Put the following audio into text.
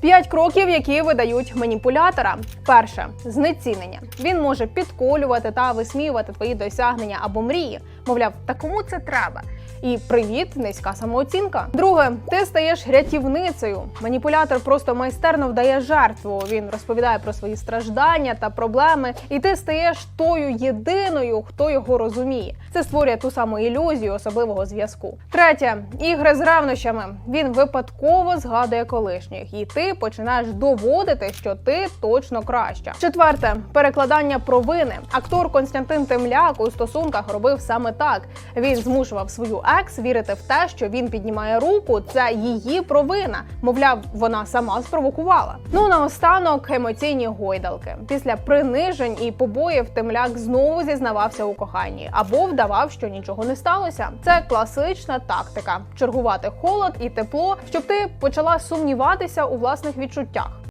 П'ять кроків, які видають маніпулятора. Перше знецінення. Він може підколювати та висміювати твої досягнення або мрії. Мовляв, та кому це треба? І привіт, низька самооцінка. Друге, ти стаєш рятівницею. Маніпулятор просто майстерно вдає жертву. Він розповідає про свої страждання та проблеми, і ти стаєш тою єдиною, хто його розуміє. Це створює ту саму ілюзію особливого зв'язку. Третє ігри з ревнощами. Він випадково згадує колишніх, і ти починаєш доводити, що ти точно краща. Четверте перекладання провини. Актор Константин Темляк у стосунках робив саме так. Він змушував свою екс вірити в те, що він піднімає руку. Це її провина. Мовляв, вона сама спровокувала. Ну наостанок емоційні гойдалки. Після принижень і побоїв Темляк знову зізнавався у коханні або вдавав, що нічого не сталося. Це класична тактика чергувати холод і тепло, щоб ти почала сумніватися у власних відчуттях.